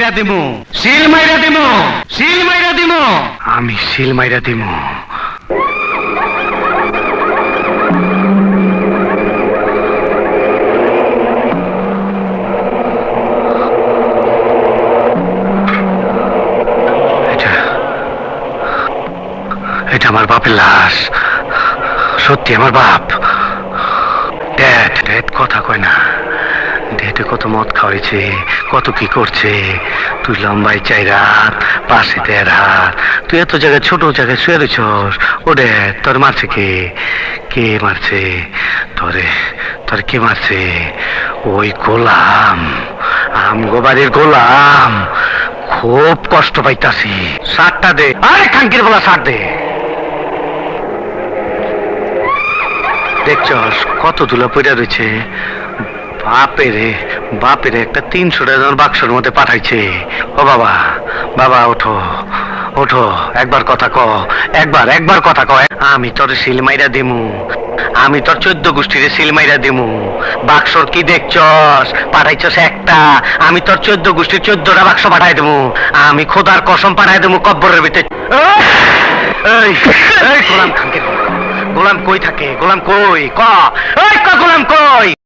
মাইরা দিমু। সিল মাইরা দিমু। সিল মাইরা দিমু। আমি সিল মাইরা দিমু। এটা এটা আমার বাপের লাশ। সত্যি আমার বাপ। ড্যাড ড্যাড কথা কয় না। ডেটে কত মদ খাওয়াইছে, কত কি করছে। তুই লম্বাই চাই রাত, পাশে দেড় হাত তুই এত জায়গায়, ছোট জায়গায় শুয়ে রয়েছস ও তোর মারছে কে? কে মারছে? তোরে, তোর কে মারছে? ওই গোলাম আম গোবারের গোলাম। খুব কষ্ট পাইতাছি। সারটা দে। আরে খাঙ্কির বলা সার দে। দেখছস, কত ধুলা পড়ে রয়েছে বাপেরে বাপেরে একটা তিনশো টাকার বাক্সের মধ্যে পাঠাইছে। ও বাবা বাবা, ওঠো ওঠো, একবার কথা ক, একবার একবার কথা ক। আমি তোর সিলমাইরা দিমু, আমি তোর চোদ্দ সিলমাইরা দিমু। বাক্সর কি দেখছস? পাঠাইছস একটা, আমি তোর চোদ্দ গোষ্ঠীর চোদ্দটা বাক্স পাঠাই দেবো আমি খোদার কসম পাঠাই দেবো কব্বরের ভিতরে। গোলাম খানকে গোলাম কই থাকে? গোলাম কই? ক, গোলাম কই?